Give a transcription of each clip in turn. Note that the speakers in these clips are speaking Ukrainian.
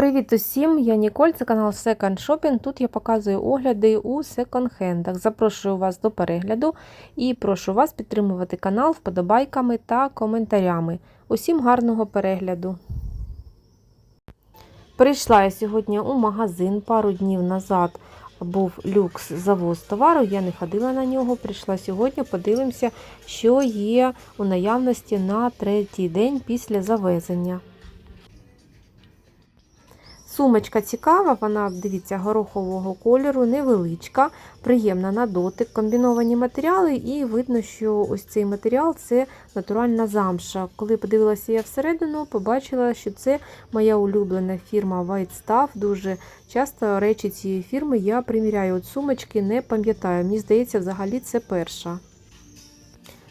Привіт усім! Я Ніколь, це канал Second Shopping. Тут я показую огляди у секонд-хендах. Запрошую вас до перегляду і прошу вас підтримувати канал вподобайками та коментарями. Усім гарного перегляду! Прийшла я сьогодні у магазин пару днів назад. Був люкс завоз товару, я не ходила на нього. Прийшла сьогодні, подивимося, що є у наявності на третій день після завезення. Сумочка цікава, вона, дивіться, горохового кольору, невеличка, приємна на дотик, комбіновані матеріали, і видно, що ось цей матеріал це натуральна замша. Коли подивилася я всередину, побачила, що це моя улюблена фірма White Stuff. Дуже часто речі цієї фірми я приміряю от сумочки, не пам'ятаю. Мені здається, взагалі це перша.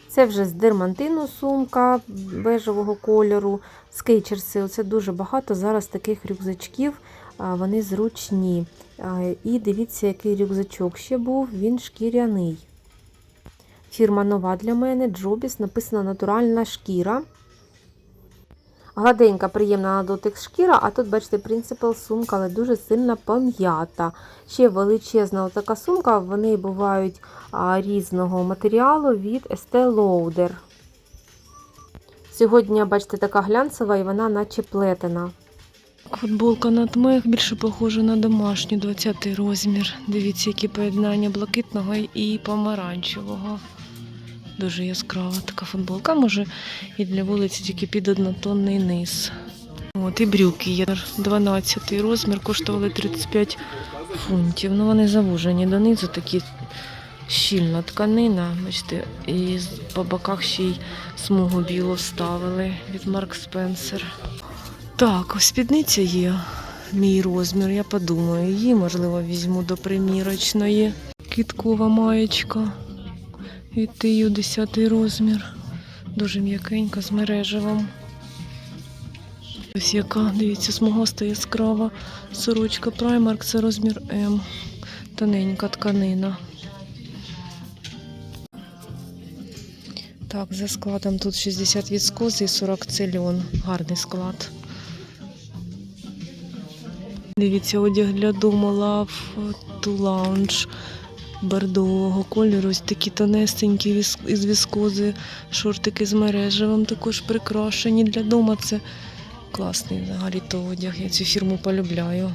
Це вже з дермантину сумка бежевого кольору. Скейчерси, оце дуже багато зараз таких рюкзачків, вони зручні. І дивіться, який рюкзачок ще був, він шкіряний. Фірма нова для мене, Джобіс, написано натуральна шкіра. Гладенька, приємна на дотик шкіра, а тут, бачите, принципал сумка, але дуже сильно пом'ята. Ще величезна така сумка, вони бувають різного матеріалу від Estee Lauder. Сьогодні, бачите, така глянцева і вона наче плетена. Футболка на тмех більше похожа на домашню, 20 розмір. Дивіться, які поєднання блакитного і помаранчевого. Дуже яскрава така футболка, може і для вулиці тільки під однотонний низ. От і брюки є. 12 розмір, коштували 35 фунтів. Ну вони завужені донизу, такі щільна тканина. Бачите, і по боках ще й смугу білу вставили від Марк Спенсер. Так, спідниця є. Мій розмір, я подумаю, її, можливо, візьму до примірочної. Кіткова маєчка. Від тию 10 розмір. Дуже м'якенька з мережевом. Ось яка, дивіться, смугаста яскрава. Сорочка Primark, це розмір М. Тоненька тканина. Так, за складом тут 60 віскози і 40 цельон. Гарний склад. Дивіться, одяг для дому Love to Lounge бордового кольору. Ось такі тонесенькі із віскози, шортики з мережевим також прикрашені для дому. Це класний взагалі то одяг. Я цю фірму полюбляю.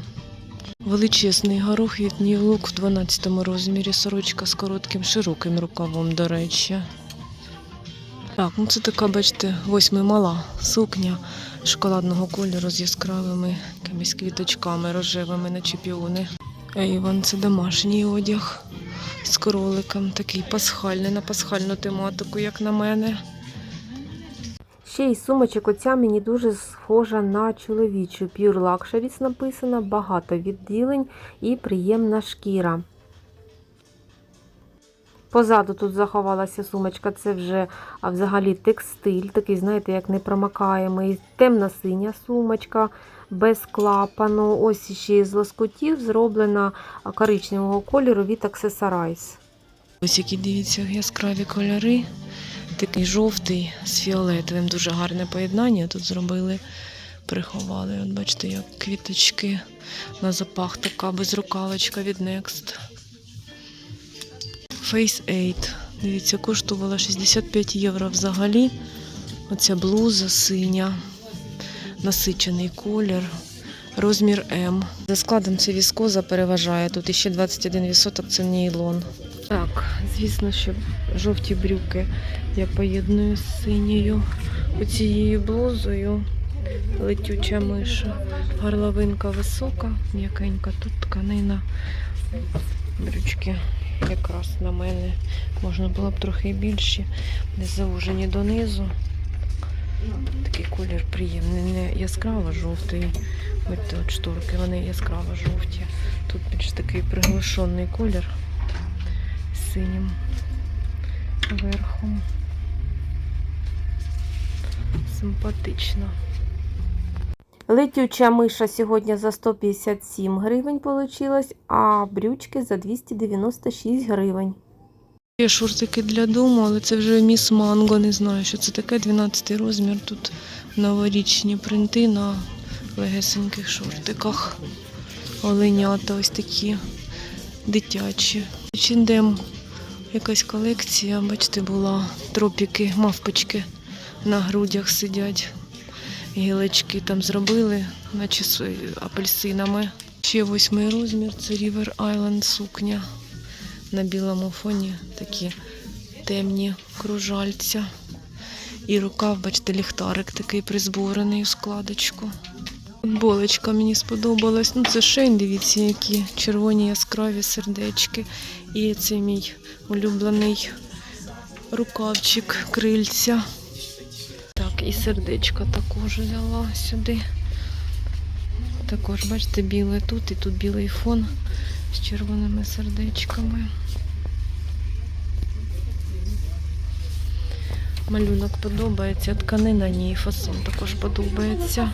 Величезний горох від Look в 12 розмірі. Сорочка з коротким широким рукавом, до речі. Так, ну це така, бачите, восьми мала сукня шоколадного кольору з яскравими якимись квіточками рожевими на чіпіони. Ейвон це домашній одяг з кроликом, такий пасхальний на пасхальну тематику, як на мене. Ще й сумочок оця мені дуже схожа на чоловічу. Pure Luxuries написано, багато відділень і приємна шкіра. Позаду тут заховалася сумочка, це вже а, взагалі текстиль, такий, знаєте, як непромакаємий, темно-синя сумочка без клапану. Ось ще з лоскутів зроблена коричневого кольору від Accessorize. Ось які дивіться яскраві кольори. Такий жовтий з фіолетовим, дуже гарне поєднання тут зробили, приховали. От бачите, як квіточки на запах така безрукавочка від Next. Face 8. Дивіться, коштувала 65 євро взагалі. Оця блуза синя, насичений колір, розмір М. За складом це віскоза переважає. Тут іще 21% це нейлон. Так, звісно, що жовті брюки я поєдную з синьою оцією блузою. Летюча миша. Горловинка висока, м'якенька, тут тканина. Брючки якраз на мене. Можна було б трохи більші, не заужені донизу. Такий колір приємний, не яскраво жовтий. Бачите, от шторки, вони яскраво жовті. Тут більш такий приглушений колір з синім верхом. Симпатично. Летюча миша сьогодні за 157 гривень получилась, а брючки за 296 гривень. Є шортики для дому, але це вже міс Манго. Не знаю, що це таке. 12 розмір. Тут новорічні принти на легесеньких шортиках. Оленята ось такі дитячі. Чіндем якась колекція, бачите, була тропіки, мавпочки на грудях сидять. Гілочки там зробили, наче з апельсинами. Ще восьмий розмір це River Island сукня. На білому фоні такі темні кружальця. І рукав, бачите, ліхтарик такий призборений у складочку. Футболочка мені сподобалась. Ну, це шейн, дивіться, які червоні яскраві сердечки. І це мій улюблений рукавчик крильця. І сердечко також взяла сюди. Також, бачите, біле тут і тут білий фон з червоними сердечками. Малюнок подобається, тканина ні, фасон також подобається.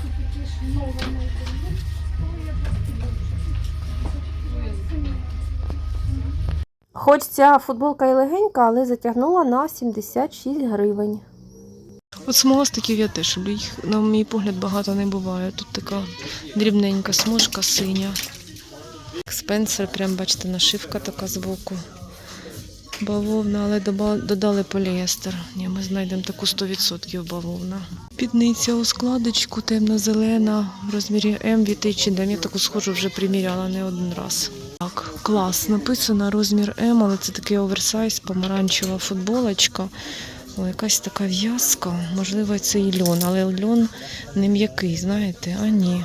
Хоч ця футболка і легенька, але затягнула на 76 гривень. От смолостиків я теж люблю. Їх, на мій погляд, багато не буває. Тут така дрібненька смужка синя. Спенсер, прям бачите, нашивка така збоку. Бавовна, але додали поліестер. Ні, ми знайдемо таку 100% бавовна. Підниця у складочку, темно-зелена, в розмірі М від H&M. Я таку схожу вже приміряла не один раз. Так, клас. Написано розмір М, але це такий оверсайз, помаранчева футболочка. О, якась така в'язка. Можливо, це і льон, але льон не м'який, знаєте? А ні.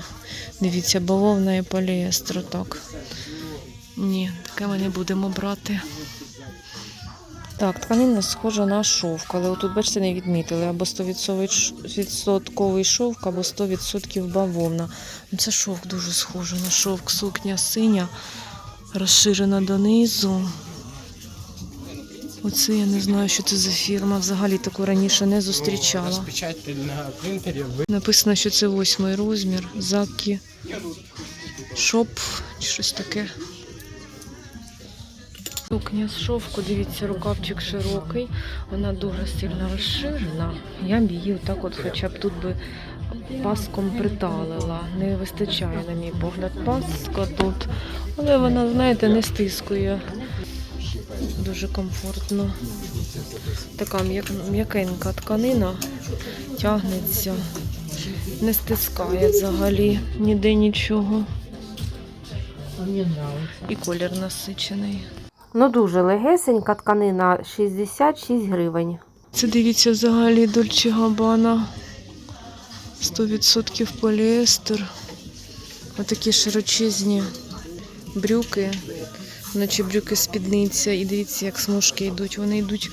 Дивіться, бавовна і поліестер, так. Ні, таке ми не будемо брати. Так, тканина схожа на шовк, але отут, бачите, не відмітили. Або 100% шовк, або 100% бавовна. Ну, Це шовк дуже схожий на шовк, сукня синя, розширена донизу. Оце я не знаю, що це за фірма. Взагалі таку раніше не зустрічала. Ви Написано, що це восьмий розмір. Закі шоп чи щось таке. Сукня з шовку, дивіться, рукавчик широкий, вона дуже сильно розширена. Я б її отак от хоча б тут би паском приталила. Не вистачає, на мій погляд, паска тут. Але вона, знаєте, не стискує. Дуже комфортно. Така м'якенька тканина тягнеться, не стискає взагалі ніде нічого. І колір насичений. Ну дуже легесенька тканина 66 гривень. Це дивіться взагалі Дольче Габана. 100% поліестер. Отакі широчезні брюки, наче брюки спідниця. І дивіться, як смужки йдуть. Вони йдуть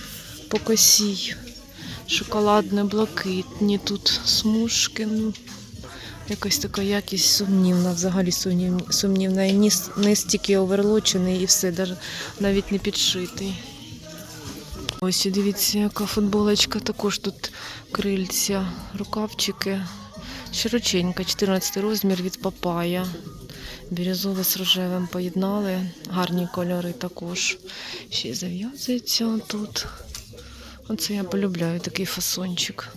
по косі. Шоколадно-блакитні тут смужки. Ну, якась така якість сумнівна, взагалі сумнівна. І низ, низ тільки оверлочений і все, навіть не підшитий. Ось і дивіться, яка футболочка, також тут крильця, рукавчики. Широченька, 14 розмір від папая. Бірюзове з рожевим поєднали. Гарні кольори також. Ще зав'язується тут. Оце я полюбляю такий фасончик.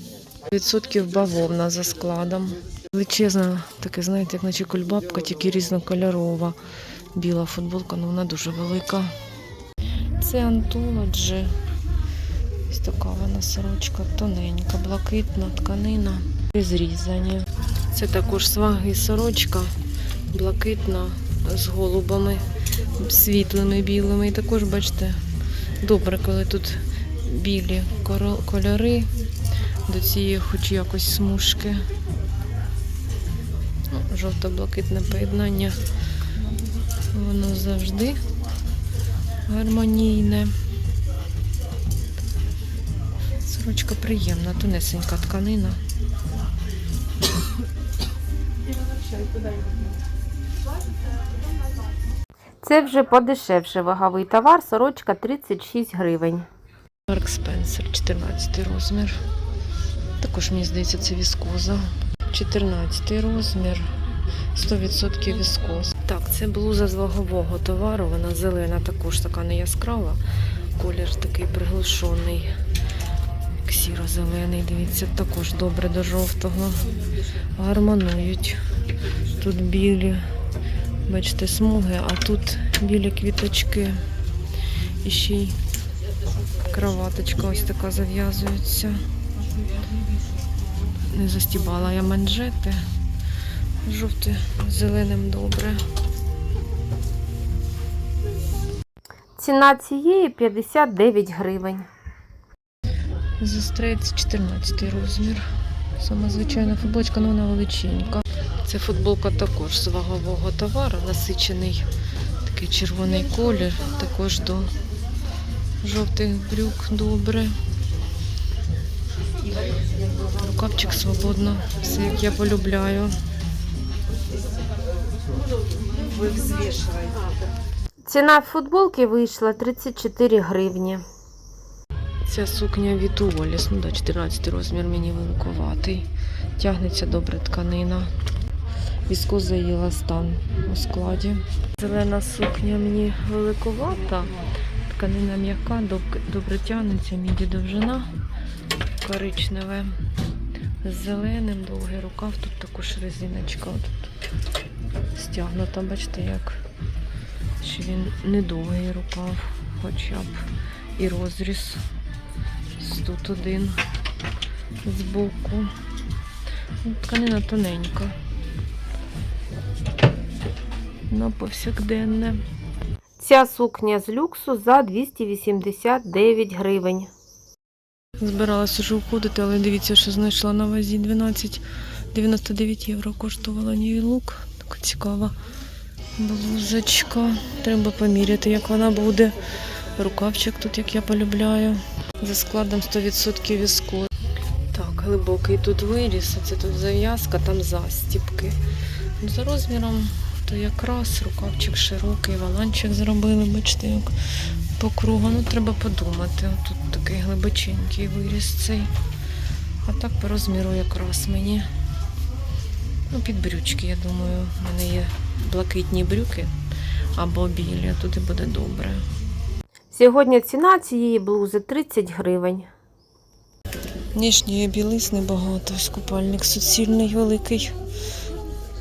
Відсотків бавовна за складом. Величезна, таке, знаєте, як наче кульбабка, тільки різнокольорова. Біла футболка, ну вона дуже велика. Це антологі. Ось така вона сорочка тоненька, блакитна тканина. Зрізані. Це також сваги сорочка, блакитна з голубами, світлими білими. І також, бачите, добре, коли тут білі кольори до цієї хоч якось смужки. Ну, Жовто-блакитне поєднання. Воно завжди гармонійне. Сорочка приємна, тонесенька тканина. Це вже подешевше ваговий товар, сорочка 36 гривень. Марк Спенсер, 14 розмір. Також, мені здається, це віскоза. 14 розмір. 100% віскоз. Так, це блуза з вагового товару. Вона зелена, також така не яскрава. Колір такий приглушений. Сіро-зелений. Дивіться, також добре до жовтого. Гармонують. Тут білі, бачите, смуги, а тут білі квіточки. І ще й кроваточка ось така зав'язується. Не застібала я манжети. Жовте з зеленим добре. Ціна цієї 59 гривень. Зустріється 14 розмір. Сама звичайна футболочка, але вона величенька. Це футболка також з вагового товару, насичений такий червоний колір, також до жовтих брюк добре. Рукавчик свободно, все як я полюбляю. Ціна футболки вийшла 34 гривні. Ця сукня від Уоліс, ну да, 14 розмір мені великоватий. Тягнеться добре тканина. Віскоза її ластан у складі. Зелена сукня мені великовата. Тканина м'яка, добре тягнеться, міді довжина коричневе. З зеленим, довгий рукав, тут також резиночка. Тут стягнута, бачите, як що він недовгий рукав, хоча б і розріз. Тут один збоку. Ну, Тканина тоненька. На повсякденне. Ця сукня з люксу за 289 гривень. Збиралася вже уходити, але дивіться, що знайшла на вазі 12,99 євро коштувала New Look. Така цікава блузочка. Треба поміряти, як вона буде. Рукавчик тут, як я полюбляю. За складом 100% візку. Так, глибокий тут виріс, це тут зав'язка, там застіпки. Ну, За розміром то якраз рукавчик широкий, валанчик зробили, бачите, як по кругу. Ну, треба подумати. Тут такий глибоченький виріс цей. А так по розміру якраз мені. Ну, під брючки, я думаю. У мене є блакитні брюки або білі, а туди буде добре. Сьогодні ціна цієї блузи 30 гривень. Нижньої білизни багато. Ось купальник суцільний, великий,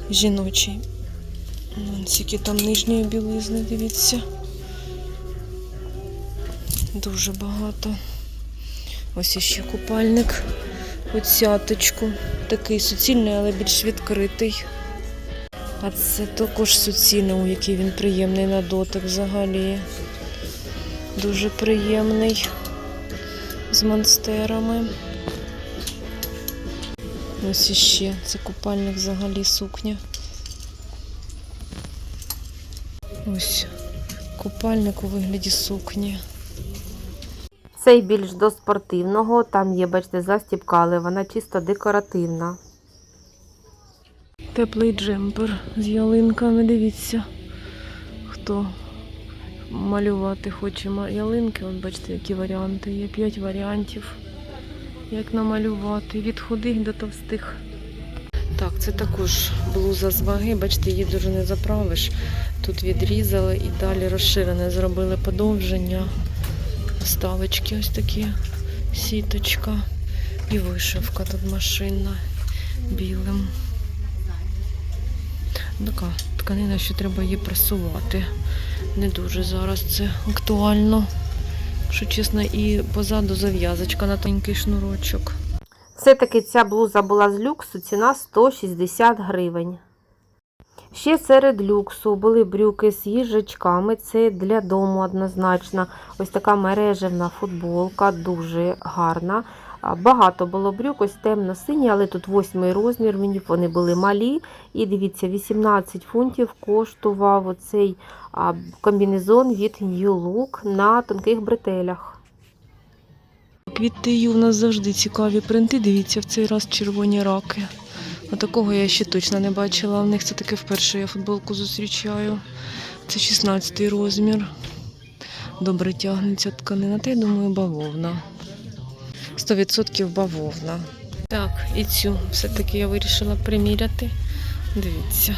жіночий. Скільки там нижньої білизни, дивіться. Дуже багато. Ось іще купальник. Оцяточку. Такий суцільний, але більш відкритий. А це також суцільний, у який він приємний на дотик взагалі. Дуже приємний. З монстерами. Ось іще. Це купальник взагалі сукня. Ось купальник у вигляді сукні. Цей більш до спортивного, там є, бачите, застібка, але вона чисто декоративна. Теплий джемпер з ялинками. Дивіться, хто малювати хоче ялинки. От бачите, які варіанти. Є п'ять варіантів, як намалювати. Від худих до товстих. Так, це також блуза з ваги. Бачите, її дуже не заправиш. Тут відрізали і далі розширене. Зробили подовження. Вставочки ось такі, сіточка і вишивка тут машинна білим. Така тканина, що треба її прасувати. Не дуже зараз це актуально. Якщо чесно, і позаду зав'язочка на тоненький шнурочок. Все-таки ця блуза була з люксу, ціна 160 гривень. Ще серед люксу були брюки з їжачками, це для дому однозначно. Ось така мережевна футболка, дуже гарна. Багато було брюк, ось темно-сині, але тут восьмий розмір, мені вони були малі. І дивіться, 18 фунтів коштував оцей комбінезон від New Look на тонких бретелях. TU у нас завжди цікаві принти. Дивіться, в цей раз червоні раки. А такого я ще точно не бачила. В них це таке вперше я футболку зустрічаю. Це 16 розмір. Добре тягнеться тканина. Та я думаю, бавовна. 100% бавовна. Так, і цю все-таки я вирішила приміряти. Дивіться.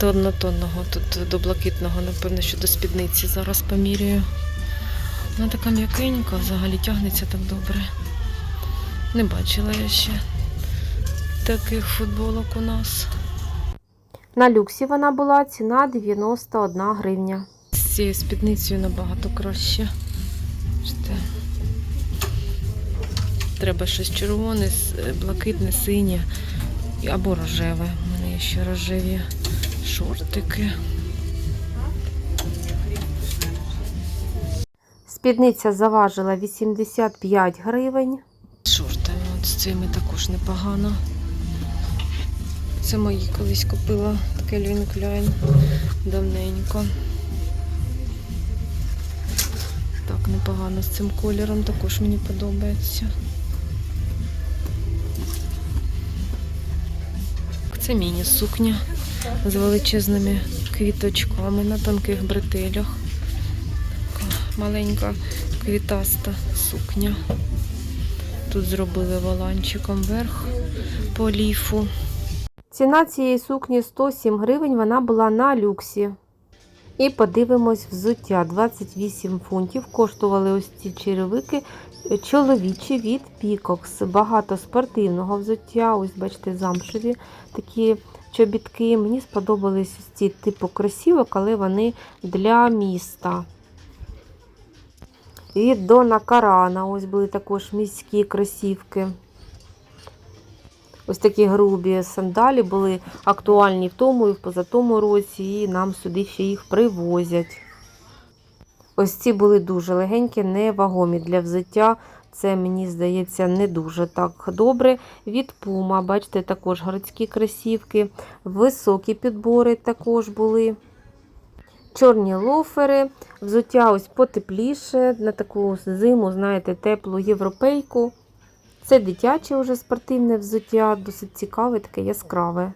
До однотонного, тут до блакитного, напевно, що до спідниці зараз поміряю. Вона така м'якенька, взагалі тягнеться так добре. Не бачила я ще. таких футболок у нас. На люксі вона була ціна 91 гривня. З цією спідницею набагато краще. Треба щось червоне, блакитне, синє або рожеве. У мене є ще рожеві шортики. Спідниця заважила 85 гривень. Шортами от з цими також непогано. Це мої колись купила Кельвін Кляйн давненько. Так, непогано з цим кольором, також мені подобається. Це міні-сукня з величезними квіточками на тонких бретелях. Така маленька квітаста сукня. Тут зробили воланчиком верх по ліфу. Ціна цієї сукні 107 гривень, вона була на люксі. І подивимось взуття. 28 фунтів. Коштували ось ці черевики е, чоловічі від Peacox. Багато спортивного взуття. Ось, бачите, замшеві такі чобітки. Мені сподобались ці типу кросівок, але вони для міста. Від Дона Карана. Ось були також міські кросівки. Ось такі грубі сандалі були актуальні в тому і в позатому році, і нам сюди ще їх привозять. Ось ці були дуже легенькі, невагомі для взуття. Це, мені здається, не дуже так добре. Від Puma, бачите, також городські кросівки, високі підбори також були. Чорні лофери, взуття ось потепліше, на таку зиму, знаєте, теплу європейку. Це дитяче вже спортивне взуття, досить цікаве, таке яскраве.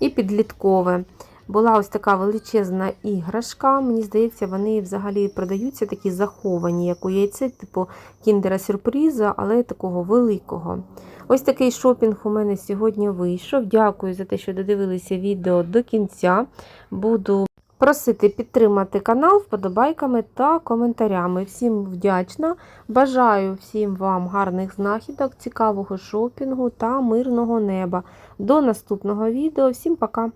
І підліткове. Була ось така величезна іграшка. Мені здається, вони взагалі продаються такі заховані, як у яйце, типу кіндера сюрприза, але такого великого. Ось такий шопінг у мене сьогодні вийшов. Дякую за те, що додивилися відео до кінця. Буду просити підтримати канал вподобайками та коментарями. Всім вдячна. Бажаю всім вам гарних знахідок, цікавого шопінгу та мирного неба. До наступного відео. Всім пока!